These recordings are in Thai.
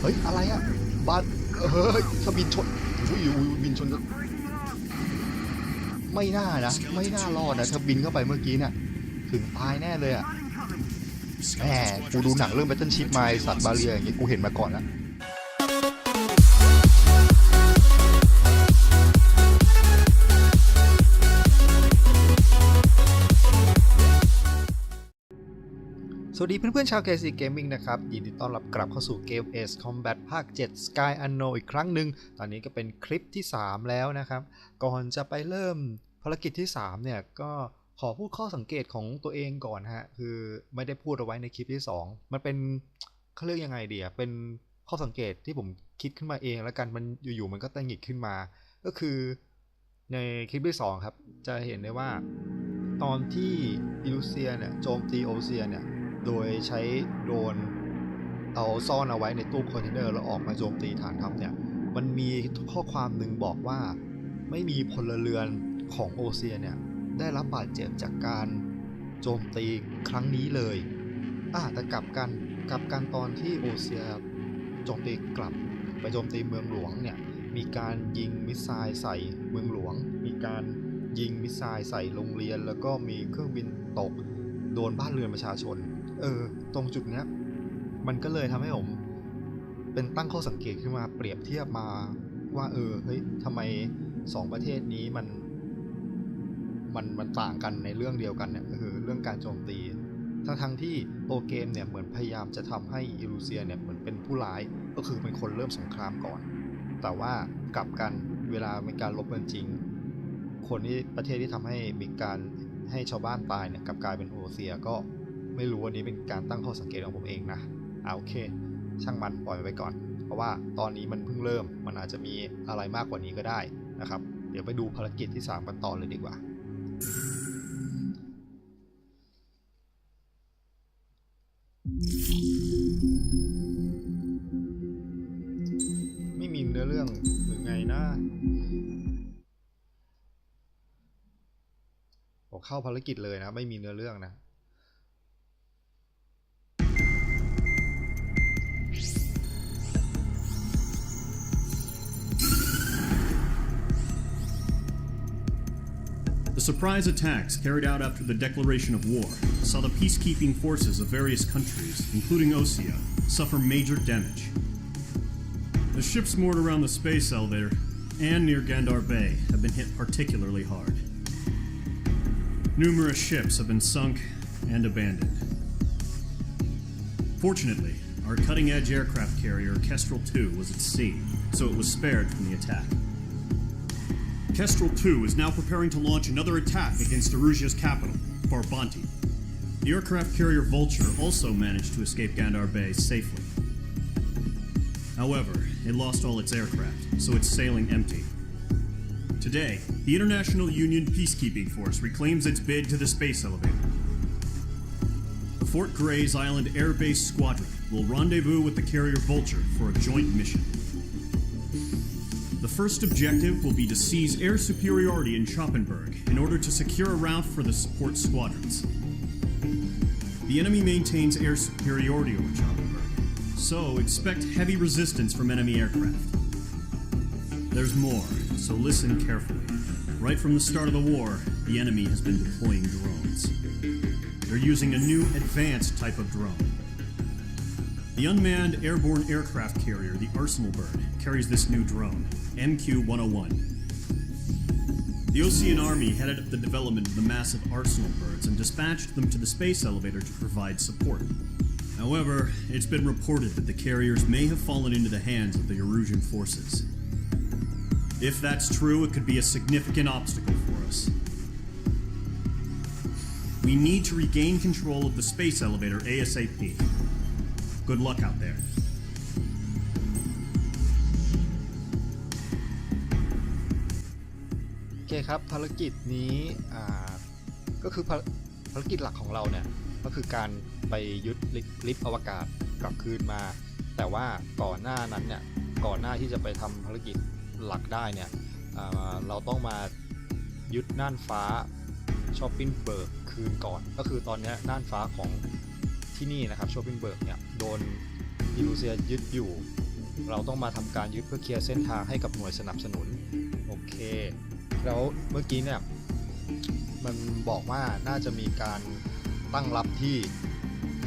เฮ้ย อะไรอะบ้านเฮ้ยสบินชนอุ้ยอุ้ยบินชน ไม่น่านะ ไม่น่ารอดนะถ้าบินเข้าไปเมื่อกี้เนี่ยถึงตายแน่เลยอะแหมกูดูหนังเรื่องแบทเทิลชิพมาสัตว์บาเรียอย่างเงี้ยกูเห็นมาก่อนแล้ว สวัสดีเพื่อนๆชาว KC Gaming นะครับ ยินดีต้อนรับกลับเข้าสู่เกม Ace Combat ภาค 7 Sky Unknown อีกครั้งหนึ่ง ตอนนี้ก็เป็นคลิปที่ 3 แล้วนะครับ ก่อนจะไปเริ่มภารกิจที่ 3 เนี่ย ก็ขอพูดข้อสังเกตของตัวเองก่อนฮะ คือไม่ได้พูดเอาไว้ในคลิปที่ 2 มันเป็นเขาเรียกยังไงเดียเป็นข้อสังเกตที่ผมคิดขึ้นมาเองแล้วกันมันอยู่ๆมันก็ตังหิดขึ้นมา ก็คือในคลิปที่ 2 ครับ จะเห็นได้ว่าตอนที่อิลูเซียเนี่ยโจมตีโอเซียเนี่ย โดยใช้โดรนเอาซ่อนเอาไว้ในตู้คอนเทนเนอร์แล้วออกมาโจมตีฐานทัพเนี่ย มันมีข้อความหนึ่งบอกว่าไม่มีพลเรือนของโอเซียเนี่ย ได้รับบาดเจ็บจากการโจมตีครั้งนี้เลยอะแต่กลับกันกลับกันตอนที่โอเซียโจมตีกลับไปโจมตีเมืองหลวงเนี่ย มีการยิงมิสไซล์ใส่เมืองหลวง มีการยิงมิสไซล์ใส่โรงเรียน แล้วก็มีเครื่องบินตก โดนบ้านเรือนประชาชน เออ ตรงจุดเนี้ย มันก็เลยทำให้ผม เป็นตั้งข้อสังเกตขึ้นมาเปรียบเทียบมาว่า เออเฮ้ยทำไมสองประเทศนี้มัน มันมันต่างกันในเรื่องเดียวกันเนี่ยคือเรื่องการโจมตีทั้งทั้งที่โปรเกมเนี่ยเหมือนพยายามจะทำให้อิรูเซียเนี่ยเหมือนเป็นผู้ร้ายก็คือเป็นคนเริ่มสงครามก่อน แต่ว่ากลับกันเวลามีการลบกันจริง คนที่ประเทศที่ทำให้มีการให้ชาวบ้านตายเนี่ยกลับกลายเป็นโอเซียก็ ไม่รู้วันนี้เป็นการตั้งข้อสังเกตของผมเองนะเอาโอเค ช่างมันปล่อยไปก่อน เพราะว่าตอนนี้มันเพิ่งเริ่มมันอาจจะมีอะไรมากกว่านี้ก็ได้นะครับ เดี๋ยวไปดูภารกิจที่3กันต่อเลยดีกว่าไม่มีเนื้อเรื่องหรือไงนะผมเข้าภารกิจเลยนะ ไม่มีเนื้อเรื่องนะ surprise attacks carried out after the declaration of war saw the peacekeeping forces of various countries, including Osea, suffer major damage. The ships moored around the space elevator and near Gandar Bay have been hit particularly hard. Numerous ships have been sunk and abandoned. Fortunately, our cutting edge aircraft carrier Kestrel 2 was at sea, so it was spared from the attack. Kestrel 2 is now preparing to launch another attack against Erusia's capital, Barbanti. The aircraft carrier Vulture also managed to escape Gandar Bay safely. However, it lost all its aircraft, so it's sailing empty. Today, the International Union Peacekeeping Force reclaims its bid to the space elevator. The Fort Gray's Island Air Base Squadron will rendezvous with the carrier Vulture for a joint mission. The first objective will be to seize air superiority in Schoppenberg in order to secure a route for the support squadrons. The enemy maintains air superiority over Schoppenberg, so expect heavy resistance from enemy aircraft. There's more, so listen carefully. Right from the start of the war, the enemy has been deploying drones. They're using a new advanced type of drone. The unmanned airborne aircraft carrier, the Arsenal Bird, carries this new drone, MQ 101. The Ocean Army headed up the development of the massive Arsenal Birds and dispatched them to the space elevator to provide support. However, it's been reported that the carriers may have fallen into the hands of the Erusian forces. If that's true, it could be a significant obstacle for us. We need to regain control of the space elevator ASAP. Good luck out there. คครับภารกิจนี้ก็คือภารภารกิจหลักของเราเนี่ยก็คือการไปยึดลิฟต์อวกาศกลับคืนมา แต่ว่าก่อนหน้านั้นเนี่ยก่อนหน้าที่จะไปทำภารกิจหลักได้เนี่ยเราต้องมายึดน่านฟ้าชอปปิ้งเบิร์กคืนก่อน ก็คือตอนนี้น่านฟ้าของที่นี่นะครับชอปปิ้งเบิร์กเนี่ยโดนอิลูเซียยึดอยู่ เราต้องมาทำการยึดเพื่อเคลียร์เส้นทางให้กับหน่วยสนับสนุนโอเค แล้วเมื่อกี้เนี่ยมันบอกว่าน่าจะมีการตั้งรับที่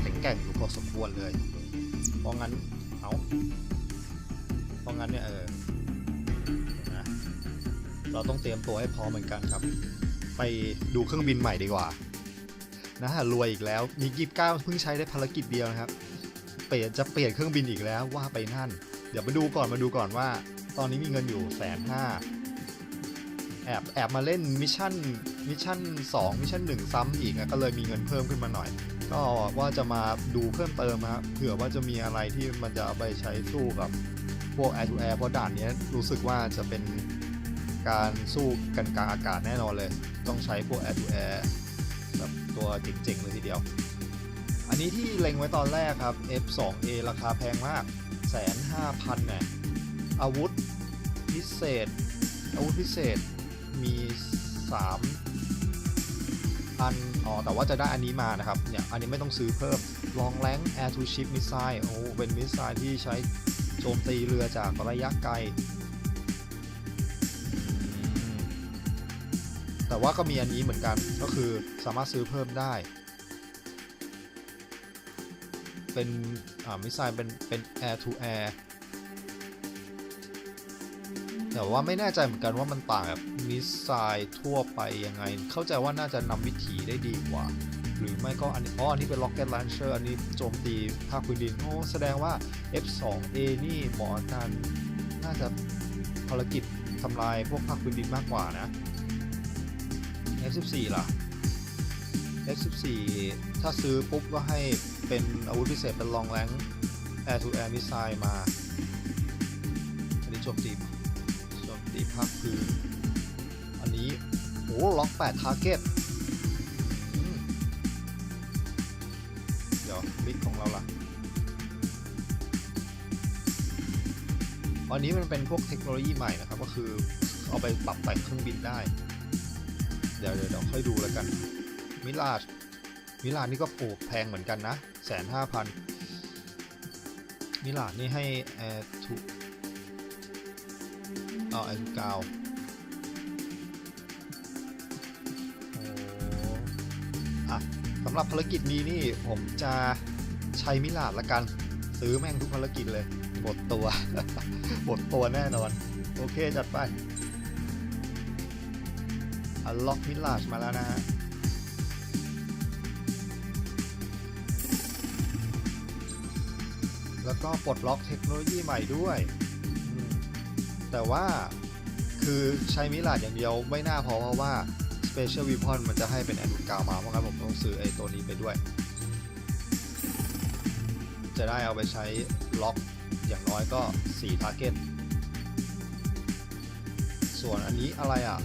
แข็งแกร่งอยู่พอสมควรเลย เพราะงั้น เอาเพราะงั้นเนี่ยเออนะเราต้องเตรียมตัวให้พร้อมเหมือนกันครับ ไปดูเครื่องบินใหม่ดีกว่า นะฮะรวยอีกแล้ว มีกีบเก้าเพิ่งใช้ได้ภารกิจเดียวนะครับ เปลี่ยนจะเปลี่ยนเครื่องบินอีกแล้วว่าไปนั่น เดี๋ยวมาดูก่อนมาดูก่อนว่า ตอนนี้มีเงินอยู่แสนห้า แอบแอบมาเล่นมิชชั่นมิชชั่น2มิชชั่น1 ซ้ำอีกก็เลยมีเงินเพิ่มขึ้นมาหน่อย ก็ว่าจะมาดูเพิ่มเติมครับเผื่อว่าจะมีอะไรที่มันจะเอาไปใช้สู้กับพวก Air to Air เพราะด่านนี้รู้สึกว่าจะเป็นการสู้กันกลางอากาศแน่นอนเลย ต้องใช้พวก Air to Air แบบตัวเจ๋งๆเลยทีเดียว อันนี้ที่เล็งไว้ตอนแรกครับ F2A ราคาแพงมากแสนห้าพันเนี่ยอาวุธพิเศษ อาวุธพิเศษ มี3อันอ๋อแต่ว่าจะได้อันนี้มานะครับเนี่ยอันนี้ไม่ต้องซื้อเพิ่มลองแรง Air to Ship Missile โอ้เป็นมิสไซล์ที่ใช้โจมตีเรือจากระยะไกล แต่ว่าก็มีอันนี้เหมือนกันก็คือสามารถซื้อเพิ่มได้ เป็นมิสไซล์เป็นเป็น Air to Air แต่ว่าไม่แน่ใจเหมือนกันว่ามันต่างกับมิสไซล์ทั่วไปยังไง เข้าใจว่าน่าจะนำวิถีได้ดีกว่า หรือไม่ก็อันนี้อ๋ออันนี้เป็น Rocket Launcher อันนี้โจมตีภาคพื้นดินโอ้แสดงว่า F2A นี่เหมาะกับการน่าจะภารกิจทำลายพวกภาคพื้นดินมากกว่านะ F14 ล่ะ F14 ถ้าซื้อปุ๊บก็ให้เป็นอาวุธพิเศษเป็น Long Range Air to Air Missile มาอันนี้โจมตี มตีภาคพื้นอันนี้โอ้ล็อก8 target เดี๋ยวมิดของเราล่ะอันนี้มันเป็นพวกเทคโนโลยีใหม่นะครับ ก็คือเอาไปปรับแต่งเครื่องบินได้ เดี๋ยวเดี๋ยวเดี๋ยวค่อยดูแล้วกัน มิลาชมิลานี่ก็โอ้แพงเหมือนกันนะแสนห้าพันมิลานี่ให้แอร์ทู เอาแอร์กาโอ้อะสำหรับภารกิจนี้นี่ผมจะใช้มิลาชละกัน ซื้อแม่งทุกภารกิจเลยหมดตัวหมดตัวแน่นอน โอเคจัดไปอัลล็อกมิลาชมาแล้วนะฮะแล้วก็ปลดล็อกเทคโนโลยีใหม่ด้วย แต่ว่าคือใช้มิลาดอย่างเดียวไม่น่าพอเพราะว่า Special Weapon มันจะให้เป็นแอนดูกาวมา เพราะงั้นผมต้องซื้อไอ้ตัวนี้ไปด้วย จะได้เอาไปใช้ล็อกอย่างน้อยก็4 Target ส่วนอันนี้อะไรอะ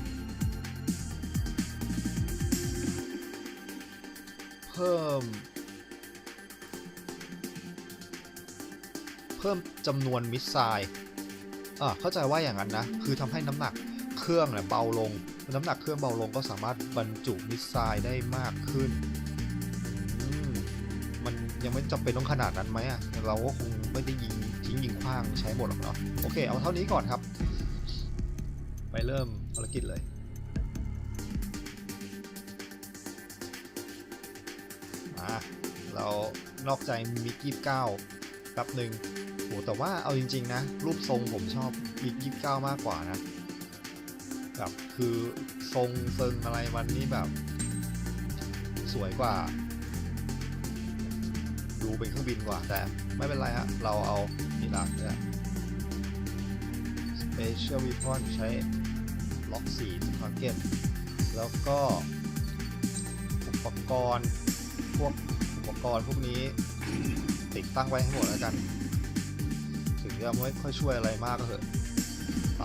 เพิ่ม เพิ่มจำนวนมิสไซล์ เข้าใจว่าอย่างนั้นนะ คือทำให้น้ำหนักเครื่องเนี่ยเบาลง น้ำหนักเครื่องเบาลงก็สามารถบรรจุมิสไซล์ได้มากขึ้นมมันยังไม่จำเป็นต้องขนาดนั้นไหมอะเราก็คงไม่ได้ยิงทิ้งยิงขว้างใช้หมดหรอกเนาะ โอเค เอาเท่านี้ก่อนครับ ไปเริ่มภารกิจเลยมาเรานอกใจมิกกี้เก้า แป๊บหนึ่งโหแต่ว่าเอาจริง ๆ นะ รูปทรงผมชอบมิกกี้เก้ามากกว่านะแบบคือทรงเซิงอะไรมันนี่แบบ สวยกว่า ดูเป็นเครื่องบินกว่าแต่ไม่เป็นไรฮะเราเอานี่หลักเนี่ย Special Weapon ใช้ล็อก4 Target แล้วก็อุปกรณ์พวกอุปกรณ์พวกนี้ ติดตั้งไว้ให้หมดแล้วกัน ถึงจะไม่ค่อยช่วยอะไรมากก็เถอะไป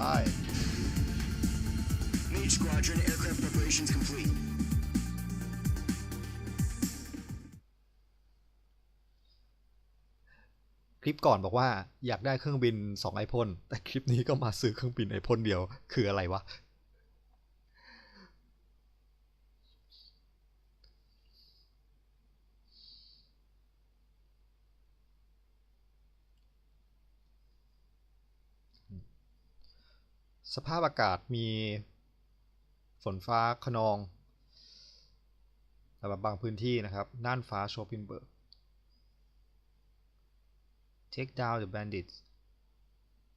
Mage Squadron aircraft preparations complete. คลิปก่อนบอกว่าอยากได้เครื่องบิน 2 ไอพ่นแต่คลิปนี้ก็มาซื้อเครื่องบินไอพ่นเดียวคืออะไรวะ สภาพอากาศมีฝนฟ้าขนองสำหรับบางพื้นที่นะครับ น่านฟ้าโชปินเบิร์ก take down the bandits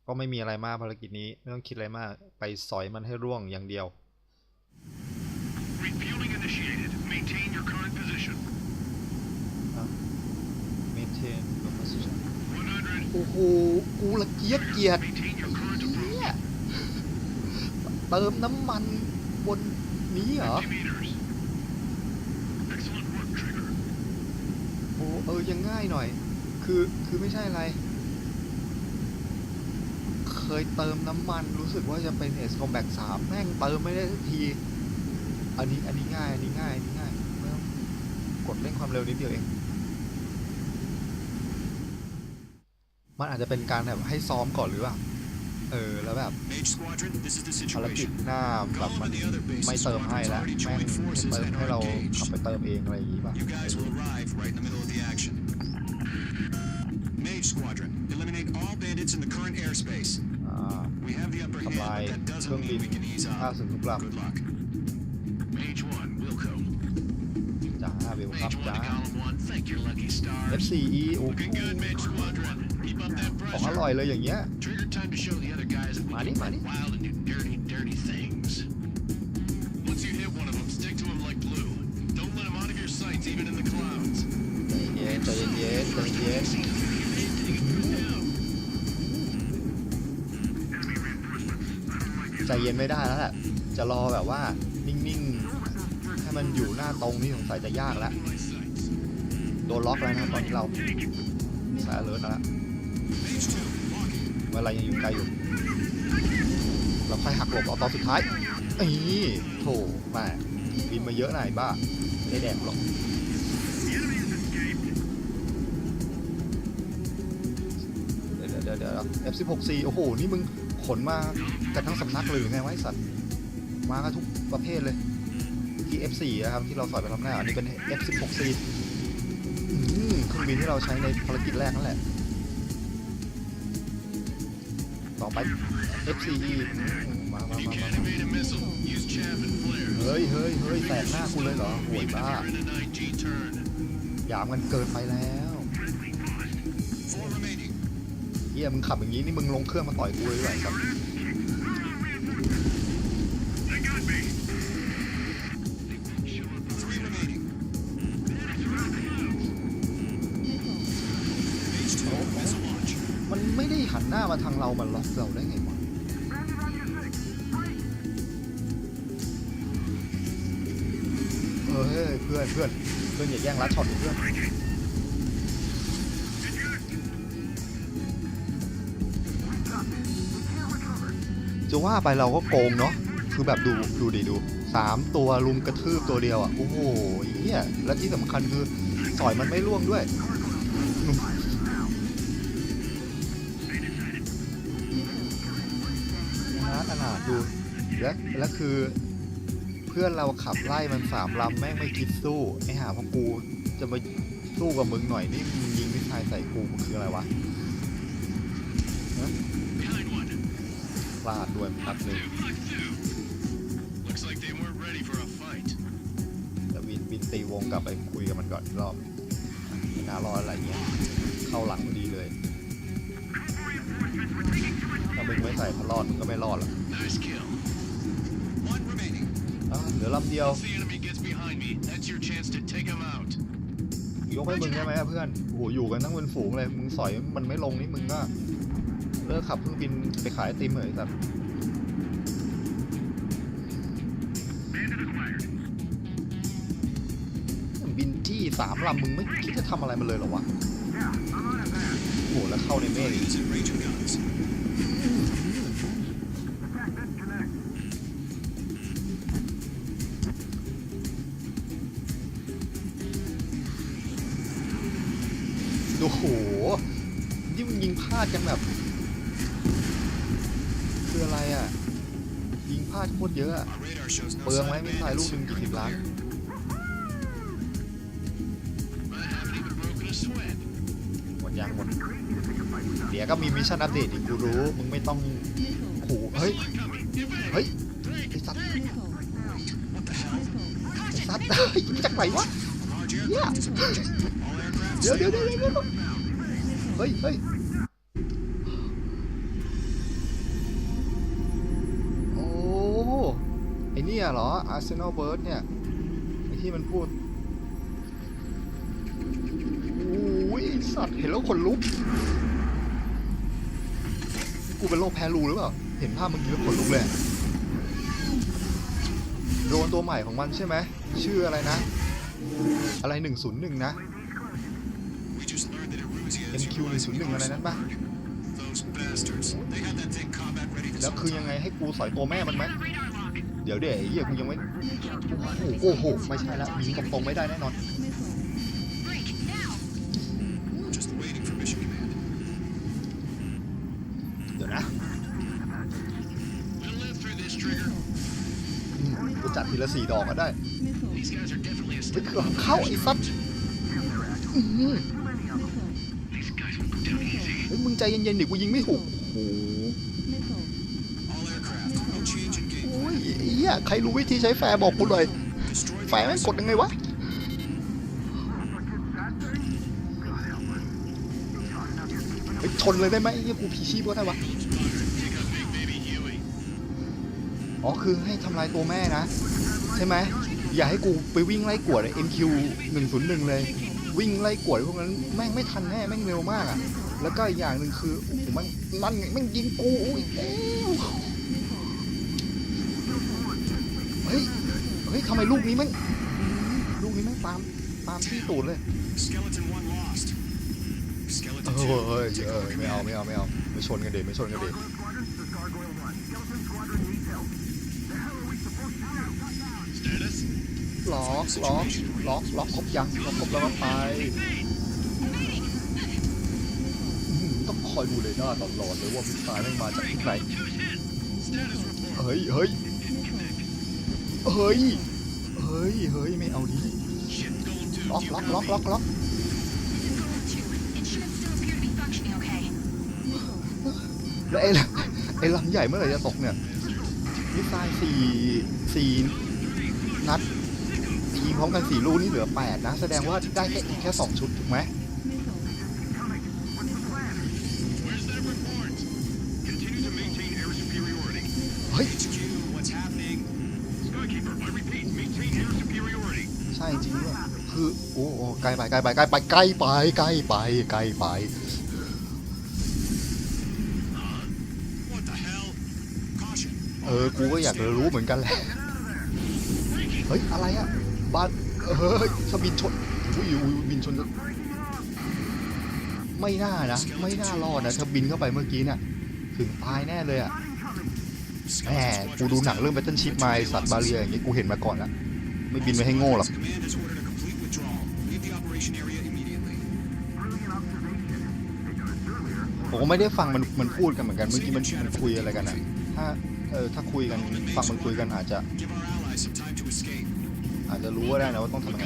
ก็ไม่มีอะไรมากภารกิจนี้ ไม่ต้องคิดอะไรมาก ไปสอยมันให้ร่วงอย่างเดียว Refueling initiated. Maintain your current position. maintain your position 100. โอ้โหกูละเกียจเกียด Maintain your current approach. เติมน้ำมันบนนี้เหรอ โอ้เออยังง่ายหน่อย คือคือไม่ใช่อะไร เคยเติมน้ำมันรู้สึกว่าจะเป็น S Combat 3แม่งเติมไม่ได้สักที อันนี้อันนี้ง่าย อันนี้ง่าย อันนี้ง่ายไม่ต้องกดเร่งความเร็วนิดเดียวเอง มันอาจจะเป็นการแบบให้ซ้อมก่อนหรือเปล่า เออแล้วแบบ Mage Squadron, this is the ภารกิจ situation. หน้าแบบมันไม่เติมให้แล้วแม่งให้เติมให้เรากลับไปเติมเองอะไรอย่างงี้ป่ะ You guys will arrive right in the middle of the action. Mage Squadron, eliminate all bandits in the current airspace. อ่า We have the upper ทำ hand, ลาย but that เครื่อง doesn't บิน mean we can ease ฆ่า up. ศึกทุกล Good luck. Mage 1, Wilco. ำจ้าเวลคัม Mage 1จ้า to column 1. Thank your lucky stars. F4E โอ้โห Looking good, Mage Squadron. Keep up that ของอ pressure. ร่อยเลยอย่างเงี้ย other guys that we Money, can money. run wild and do dirty, dirty things. Once you hit one of them, stick to him like glue. Don't let him out of your sights, even in the clouds. ใจเย็นใจเย็นใจเย็น ใจเย็นไม่ได้แล้วแหละ จะรอแบบว่านิ่งๆ ให้มันอยู่หน้าตรงนี่สงสัยจะยากแล้ว โดนล็อกแล้วนะตอนนี้เราสายเลิศแล้ว Mage 2, locking. เวลายังอยู่ไกลอยู่ เราค่อยหักหลบเอาตอนสุดท้ายนี่โถแม่บินมาเยอะหน่อยบ้าไม่ได้แดกหรอกเดี๋ยวเดี๋ยวเดี๋ยว F16C โอ้โห นี่มึงขนมากันทั้งสำนักเลยหรือไงวะไอ้สัตว์ มากันทุกประเภทเลยที่ F4 นะครับ ที่เราสอยไปทำหน้าอันนี้เป็น F16C อืมเครื่องบินที่เราใช้ในภารกิจแรกนั่นแหละ ต่อไป FCE มามามาเฮ้ยเฮ้ยเฮ้ยแตกหน้ากูเลยเหรอโหย Even if บ้าหยามกันเกินไปแล้วเฮียมึงขับอย่างนี้นี่มึงลงเครื่องมาต่อยกูเลยด้วยครับ มาทางเรามันล็อกเราได้ไงวะเออเฮ้ยเพื่อนเพื่อนเพื่อนอย่าแย่งรัดช็อตดิเพื่อนจะว่าไปเราก็โกงเนาะคือแบบดูดูดิดูสามตัวลุมกระทืบตัวเดียวอะโอ้โหเฮียและที่สำคัญคือสอยมันไม่ล่วงด้วย ดดูและและคือเพื่อนเราขับไล่มันสามลำแม่งไม่คิดสู้ไอหาพอกูจะมาสู้กับมึงหน่อยนี่มึงยิงมิสไซล์ใส่กูมันคืออะไรวะ Behind one. พลาดด้วยนัดหนึ่ง Looks like they weren't ready for a fight. แต่วินบินตีวงกลับไปคุยกับมันก่อนอีกรอบไม่น่ารอดอะไรเงี้ย เข้าหลังพอดีเลยถ้ามึงไม่ใส่พลอดมึงก็ไม่รอดหรอก Nice kill. One remaining. อะเหลือลำเดียว Once the enemy gets behind me, that's your chance to take him out. ยกให้มึงได้ไหมอะเพื่อนโอ้โหอยู่กันทั้งเป็นฝูงเลย มึงสอยมันไม่ลงนี่มึงก็เลิกขับเครื่องบินไปขายไอติมเหรอแบบบินจี้สามลำมึงไม่คิดจะทำอะไรมันเลยเหรอวะโอ้โหแล้วเข้าในเมฆ ดกันแบบ คืออะไรอะ ยิงพลาดโคตรเยอะเปลืองไหม of มิสไซล์ลูกหนึ่งกี่สิบล้านหมดยังหมดเดี๋ยวก็มีมิชชั่นอัปเดตอีกกูรู้ มึงไม่ต้องขู่เฮ้ย เฮ้ยไอ้สัตว์ไอ้สัตว์ยมาจากไหนวะเดี๋ยวเดี๋ยวเดี๋ยวเดี๋ยวเฮ้ยเฮ้ย เนี่ยเหรอ Arsenal Bird เนี่ยไอที่มันพูดโอ้ยสัตว์เห็นแล้วขนลุก กูเป็นโรคแพ้รูหรือเปล่า เห็นภาพเมื่อกี้แล้วขนลุกเลย โดนตัวใหม่ของมันใช่ไหม ชื่ออะไรนะ อะไร 101 นะ NQ 101 อะไรนั้นปะแล้วคือยังไงให้กูสอยตัวแม่มันไหม เดี๋ยวเดี๋ยวไอ้เหี้ยกูยังไม่โอ้โหไม่ใช่ละยิงตรงๆไม่ได้แน่นอน Just waiting for mission command. เดี๋ยวนะ We'll live through this, Trigger. อืมกูจัดทีละสี่ดอกก็ได้ These guys are definitely a เฮ้ย step. หลังเข้าไอ้ซัดอื้อหือ These guys will go down easy. เฮ้ยมึงใจเย็นๆดิกูยิงไม่ถูกโอ้โห All aircraft. No change in game โอ้ย plan. ไอ้เหี้ยใครรู้วิธีใช้แฟร์บอกกูเลยแฟร์ม่งกดยังไงวะเฮ้ยชนเลยได้ไหมไอ้เหี้ยกูผีชีพก็ได้วะอ๋อคือให้ทำลายตัวแม่นะ ใช่ไหมอย่าให้กูไปวิ่งไล่กวดไอ้ MQ 101 เลย วิ่งไล่กวดพวกนั้นแม่งไม่ทันแน่แม่งเร็วมากอะแล้วก็อีกอย่างหนึ่งคือโอ้โหมันมันไงแม่งยิงกูอุ้ยเอ้วเฮ้ยเฮ้ย ทำไมลูกนี้แม่งลูกนี้แม่งตามตามที่ตูดเลย Skeleton 1 lost. เอ Skeleton อ 2. เฮ้ยเออไม่เอาไม่เอาไม่เอาไม่ชนกันเด็ไม่ชนกันเด็ล็อกล็อกล็อกล็อกครบยังล็อกครบแล้วก็ไปอืมต้องคอยดูเลยหน้าตลอดเลยว่ามิสไซล์แม่งมาจากที่ไหน Status report. เฮ้ยเฮ้ยเฮ้ยเฮ้ยเฮ้ยไม่เอาดิล็อกล็อกล็อกล็อกล็อกแล้วไอ้ลไอ้ลำใหญ่เมื่อไหร่จะตกเนี่ยมิสไซล์สี่สี่นัดยิงพร้อมกันสี่ลูกนี่เหลือแปดนะ แสดงว่าได้แค่แค่สองชุดถูกไหม โอ้โอ้ไกลไปไกลไปไกลไปไกลไปไกลไปไกลไป What the hell? Caution. เออ กูก็อยากจะรู้เหมือนกันแหละ เฮ้ย อะไรอะบ้านเฮ้ยสบินชนอุ้ยอุ้ยบินชน ไม่น่านะ ไม่น่ารอดนะถ้าบินเข้าไปเมื่อกี้เนี่ยถึงตายแน่เลยอะแหม Skeleton กูดู Squadron หนังเรื่อง Battleship มาไอ้สัตว์บาเรียอย่างงี้กูเห็นมาก่อนละไม่บินไปให้โง่หรอก ผมก็ไม่ได้ฟังมันมันพูดกันเหมือนกันเมื่อกี้มันมันคุยอะไรกันอะถ้าเออถ้าคุยกันฟังมันคุยกันอาจจะ อาจจะรู้ก็ได้นะว่าต้องทำยังไง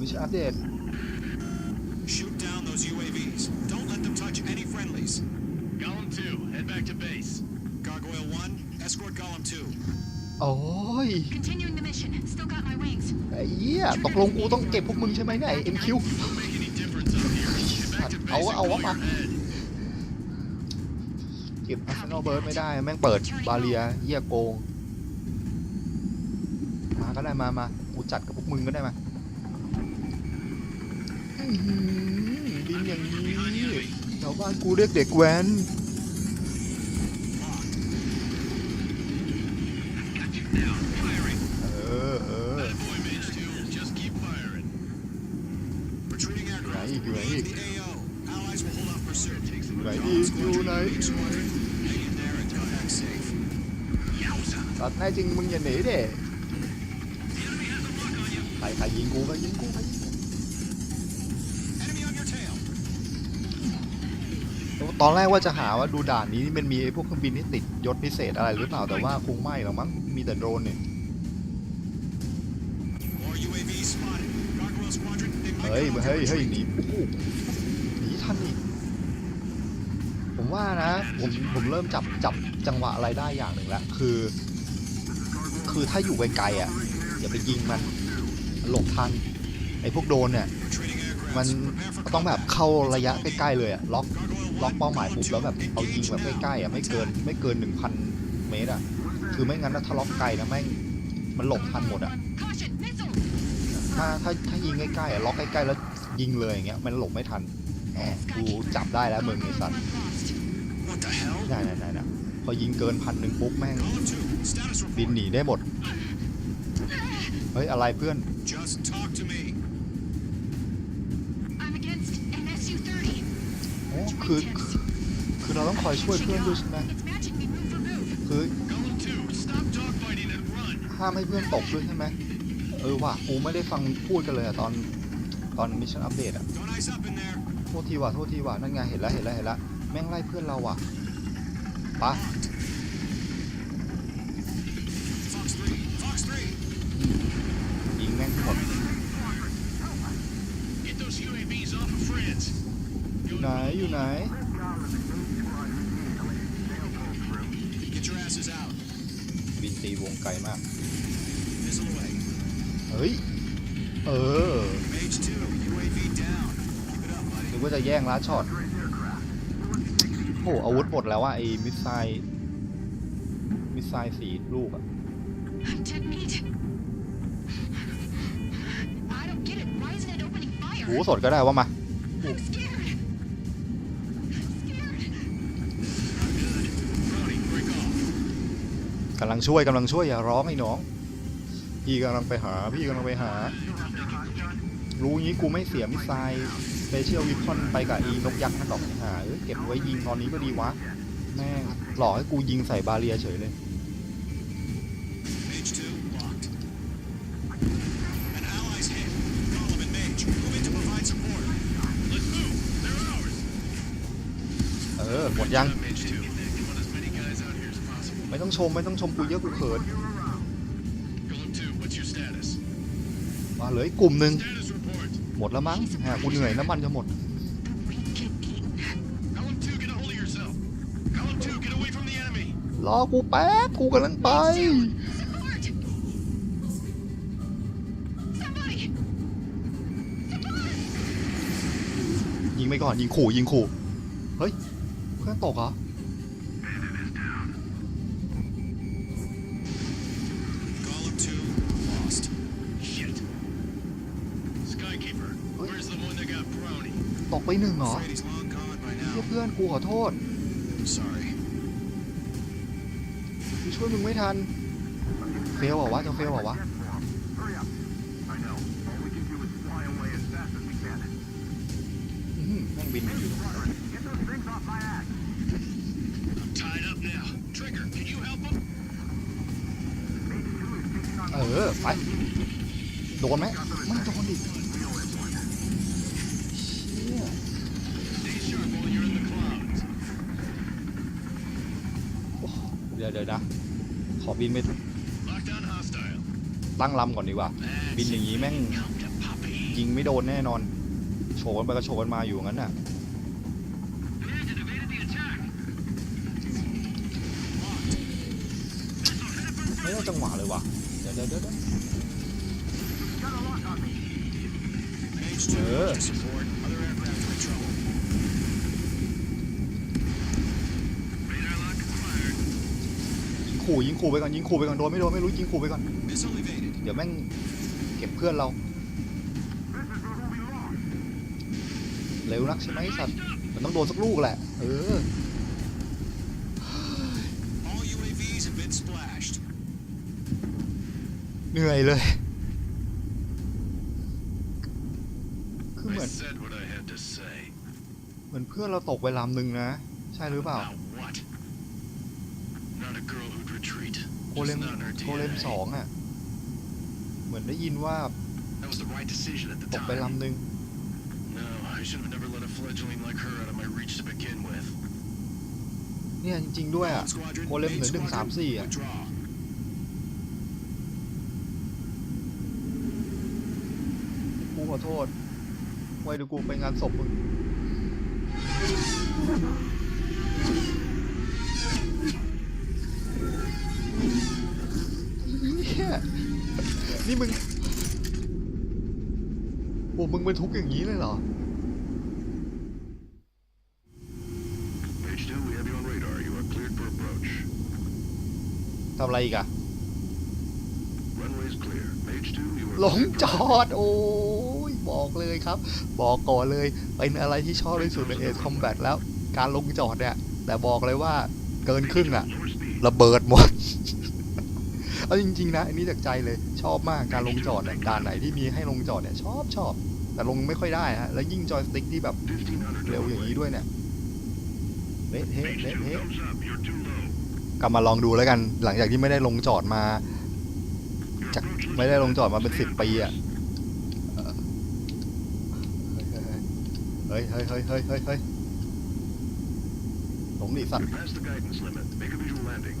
มิชอัปเดต Shoot 2, head back to base. Gargoyle 1, escort Golem 2. โอ้ย Continuing the mission. Still got my wings. ไอ้เหี้ยตกลงกูต้องเก็บพวกมึงใช่ไหมเนี่ยไอ้ MQ Don't make any difference up here. Get back to base เอาวะเอาวะ and มา hold your head. เก็บ Arsenal Bird ไม่ได้ แม่งเปิดบาเรียเหี้ยโกง มาก็ได้มามากูจัดกับพวกมึงก็ได้มาอื้อหือบินอย่างนี้แถวบ้านกูเรียกเด็กแว้น Got you now. Firing. เออเออ That boy Mage 2. Just keep firing. Retreating aircraft. Right, right. Relieve the AO. Allies will hold off pursuit. Take some ไหนดีอยู่ไหนตัดแน่จริงมึงอย่าหนีเด้ใครใครยิงกูก็ยิงกูไปตอนแรกว่าจะหาว่าดูด่านนี้มันมีไอ้พวกเครื่องบินที่ติดยศพิเศษอะไรหรือเปล่าแต่ว่าคงไม่หรอกมั้งมีแต่โดรนเนี่ยเฮ้ยเฮ้ยเฮ้ยหนีหนีทันอีก ว่านะ ผมผมเริ่มจับจับจังหวะอะไรได้อย่างหนึ่งแล้วคือ คือถ้าอยู่ไกลๆอะอย่าไปยิงมันหลบทันไอ้พวกโดนเนี่ยมันต้องแบบเข้าระยะใกล้ๆเลยอะล็อกล็อกเป้าหมายปุ๊บแล้วแบบเอายิงแบบใกล้ๆอะไม่เกินไม่เกิน 1,000 เมตรอะคือไม่งั้นถ้าล็อกไกลนะแม่งมันหลบทันหมดอะถ้าถ้าถ้ายิงใกล้ๆอะล็อกใกล้ๆแล้วยิงเลยอย่างเงี้ยมันหลบไม่ทันแหมกูจับได้แล้วมึงไอ้สัตว์ ได้ได้ได้นะพอยิงเกินพันหนึ่งปุ๊บแม่ง Column two, status บิน report. หนีได้หมด เฮ้ย อะไรเพื่อน Just talk to me. I'm against an SU-30. โอ้คือคือ คือเราต้องคอยช่วยเพื่อนด้วยใช่ไหม It's matching me move for move. คือ Golem 2, stop dogfighting and run. ห้ามให้เพื่อนตกด้วยใช่ไหมเออว่ะกูไม่ได้ฟังพูดกันเลยอะตอนตอนมิชชั่นอัปเดตอะ Don't eyes up in there. โทษทีว่ะโทษทีว่ะนั่นไงเห็นแล้วเห็นแล้วเห็นแล้ว แม่งไล่เพื่อนเราว่ะปะ Fox three. Fox three. ยิงแม่งหมด Get those UAVs off of France. อยู่ไหน อยู่ไหน Get your asses out. บินตีวงไกลมาก Missile away. เฮ้ย เออ Mage two. UAV down. Keep it up, buddy. นึกว่าจะแย่งลัดช็อต โอ้อาวุธหมดแล้วว่าไอ้มิสไซล์มิสไซล์สีลูกอะ I'm dead meat. I don't get it. Why isn't it opening fire? หูสดก็ได้ว่ามา I'm scared. I'm scared. กำลังช่วยกำลังช่วยอย่าร้องไอ้น้อง พี่กำลังไปหา พี่กำลังไปหา รู้งี้กูไม่เสียมิสไซล์ สเปเชียลวิพอนไปกับอีนกยักษ์นั่งหรอกหาเก็บไว้ยิงตอนนี้ก็ดีวะ แม่งหล่อให้กูยิงใส่บาเรียเฉยเลยเออหมดยัง ไม่ต้องชมไม่ต้องชมกูเยอะกูเขินมาเลยกลุ่มหนึ่ง หมดแล้วมั้งหากูเหนื่อยน้ำมันจะหมด We get eaten. Column 2, get a hold of yourself. Column 2, get away from the enemy. รอกูแป๊บ กูกำลังไป Support! Somebody! ยิงไปก่อน ยิงขู่ ยิงขู่ เฮ้ย เพื่อนตกเหรอ ตกไปหนึ่งเหรอ Afraid he's long gone by เพื่ now. เพื่อนกูขอโทษ Sorry. กูช่วยมึงไม่ทัน เฟลเหรอวะจะเฟลเหรอวะอื้อหือแม่งบินอยู่ I'm tied up now. Trigger, can you help him? เออ ไป โดนไหม เดี๋ยวนะ ขอบินไป Lockdown hostile. ตั้งลำก่อนดีกว่า บินอย่างนี้แม่งยิงไม่โดนแน่นอน โฉบกันไปก็โฉบกันมาอยู่งั้นน่ะไม่ได้จังหวะเลยว่ะ เดี๋ยวเดี๋ยวเดี๋ยว Mage two. Uh. to support. Other aircraft are in trouble. Radar lock acquired. ยิง ขู่ยิงขู่ไปก่อนยิงขู่ไปก่อนโดนไม่โดนไม่รู้ยิงขู่ไปก่อน เดี๋ยวแม่งเก็บเพื่อนเรา เร็วนักใช่ไหมสัตว์มันต้องโดนสักลูกแหละ เออเหนื่อยเลย คือเหมือนเหมือนเพื่อนเราตกไปลำหนึ่งนะ ใช่หรือเปล่า เลม Just not in her โคเลม DNA. สองอะ เหมือนได้ยินว่า That was the right decision at the ตกไป time. ลำหนึ่ง No, I should have never let a fledgling like her out of my reach to begin with. เนี่ยจริงๆด้วยอะ Squadron. โคเลมเหลือ Mage หนึ่งสาม squadron, สี่อะ Withdraw. กูขอโทษ ไว้เดูกูไปงานศพมึง นี่มึง โอ้มึงเป็นทุกข์อย่างนี้เลยเหรอ Page 2, we have you on radar. You are cleared for approach. ทำอะไรอีกอะ Runway's clear. Page 2, you are หลง cleared จ for อด โอ้ย บอกเลยครับ บอกก่อนเลย เป็นอะไรที่ชอบที่สุดในเอ c คอมแบทแล้ว การลงจอดเนี่ย แต่บอกเลยว่าเกินครึ่งอะ lower speed. ระเบิดหมด เอาจริงๆนะอันนี้จากใจเลยชอบมากการลงจอดเนี่ยด่านไหนที่มีให้ลงจอดเนี่ยชอบชอบแต่ลงไม่ค่อยได้ฮะแล้วยิ่งจอยสติ๊กที่แบบ1500เร็วอย่าง runway. นี้ด้วยเนี่ยเละเทะ Page เละ 2, เทะ thumbs up. You're too low. กลับมาลองดูแล้วกัน หลังจากที่ไม่ได้ลงจอดมา Your จาก approach looks ไม่ได้ลงจอดมาเป็น Stay สิบ on ปี course. อะเฮ้ยเฮ้ยเฮ้ยเฮ้ยเฮ้ยเฮ้ยหลงดิสัตว์ You're past the guidance limit. Make a visual landing.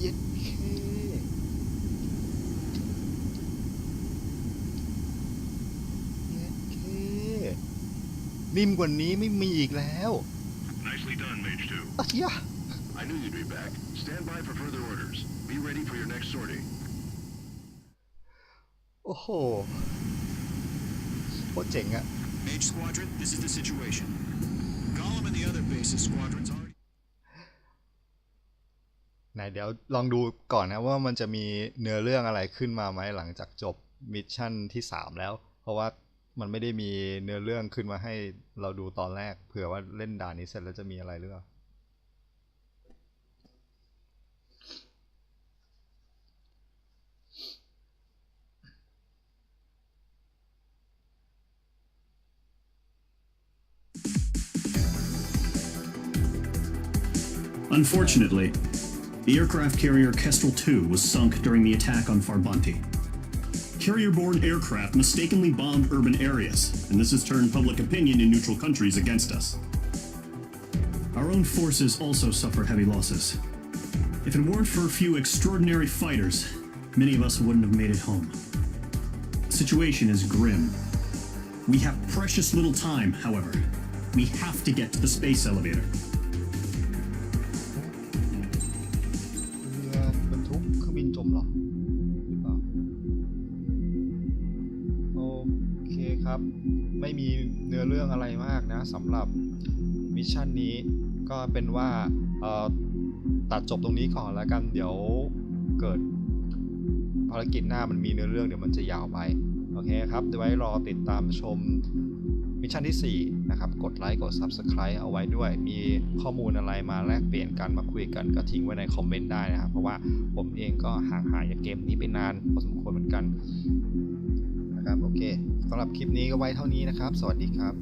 เย็ดเคเย็ดเค นิ่มกว่านี้ไม่มีอีกแล้ว Nicely done, Mage 2. อะยะ I knew you'd be back. Stand by for further orders. Be ready for your next sortie. โอ้โหโคตรเจ๋งอะ Mage Squadron, this is the situation. Gollum and the other bases squadrons already. ไหนเดี๋ยวลองดูก่อนนะว่ามันจะมีเนื้อเรื่องอะไรขึ้นมาไหมหลังจากจบมิชชั่นที่ 3 แล้ว เพราะว่า มันไม่ได้มีเนื้อเรื่องขึ้นมาให้เราดูตอนแรก เผื่อว่าเล่นด่านนี้เสร็จแล้วจะมีอะไรหรือเปล่า Unfortunately, the aircraft carrier Kestrel II was sunk during the attack on Farbanti. Carrier borne aircraft mistakenly bombed urban areas, and this has turned public opinion in neutral countries against us. Our own forces also suffered heavy losses. If it weren't for a few extraordinary fighters, many of us wouldn't have made it home. The situation is grim. We have precious little time, however. We have to get to the space elevator. รื่องอะไรมากนะสำหรับมิชชั่นนี้ก็เป็นว่าตัดจบตรงนี้ก่อนแล้วกันเดี๋ยวเกิดภารกิจหน้ามันมีเนื้อเรื่องเดี๋ยวมันจะยาวไป โอเคครับเดี๋ยวไว้รอติดตามชมมิชชั่นที่ 4 นะครับ กดไลค์กด Subscribe เอาไว้ด้วย มีข้อมูลอะไรมาแลกเปลี่ยนกันมาคุยกันก็ทิ้งไว้ในคอมเมนต์ได้นะครับ เพราะว่าผมเองก็ห่างหายจากเกมนี้ไปนานพอสมควรเหมือนกัน นะครับ โอเคสำหรับคลิปนี้ก็ไว้เท่านี้นะครับ สวัสดีครับ